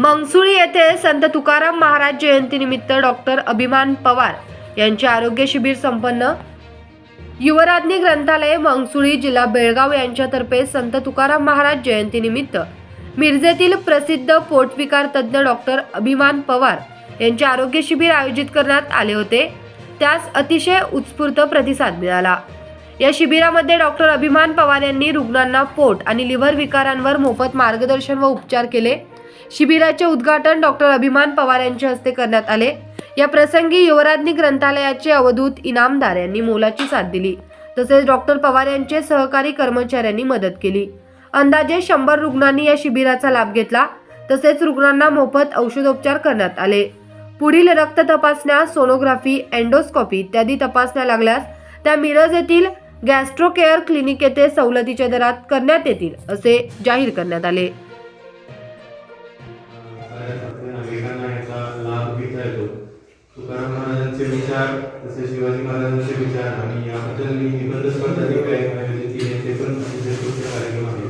मंगसुळी येथे संत तुकाराम महाराज जयंतीनिमित्त डॉक्टर अभिमान पवार यांचे आरोग्य शिबिर संपन्न. युवराज्ञी ग्रंथालय मंगसुळी जिल्हा बेळगाव यांच्यातर्फे संत तुकाराम महाराज जयंतीनिमित्त मिरजेतील प्रसिद्ध पोटविकार तज्ज्ञ डॉक्टर अभिमान पवार यांचे आरोग्य शिबिर आयोजित करण्यात आले होते. त्यास अतिशय उत्स्फूर्त प्रतिसाद मिळाला. या शिबिरामध्ये डॉक्टर अभिमान पवार यांनी रुग्णांना पोट आणि लिव्हर विकारांवर मोफत मार्गदर्शन व उपचार केले. शिबिराचे उद्घाटन डॉक्टर अभिमान पवार यांच्या हस्ते करण्यात आले. या प्रसंगी युवराज्ञी ग्रंथालयाचे अवधूत इनामदार यांनी मोलाची साथ दिली. तसेच डॉक्टर पवार यांचे सहकारी कर्मचाऱ्यांनी मदत केली. अंदाजे शंभर रुग्णांनी या शिबिराचा लाभ घेतला. तसेच रुग्णांना मोफत औषधोपचार करण्यात आले. पुढील रक्त तपासण्या सोनोग्राफी एन्डोस्कॉपी इत्यादी तपासण्या लागल्यास त्या मिरज येथील गॅस्ट्रोकेअर क्लिनिक येथे सवलतीच्या दरात करण्यात येतील असे जाहीर करण्यात आले. महाराजांचे विचार तसे शिवाजी महाराजांचे विचार आणि याबद्दल मी निबंध स्पर्धा देखील आयोजित केली ते पण कार्यक्रम आहे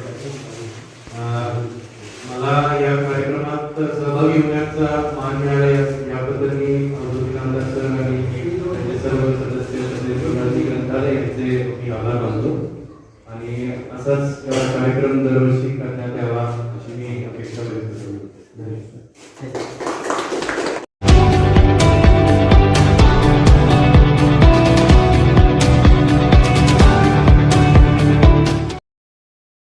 मला या कार्यक्रमात सहभागी होण्याचा मान मिळाला याबद्दल मी अवधूत आमदार सर आणि त्यांचे सर्व सदस्य तसेच विद्यार्थी ग्रंथालय यांचे मी आभार मानतो. आणि असाच कार्यक्रम दरवर्षी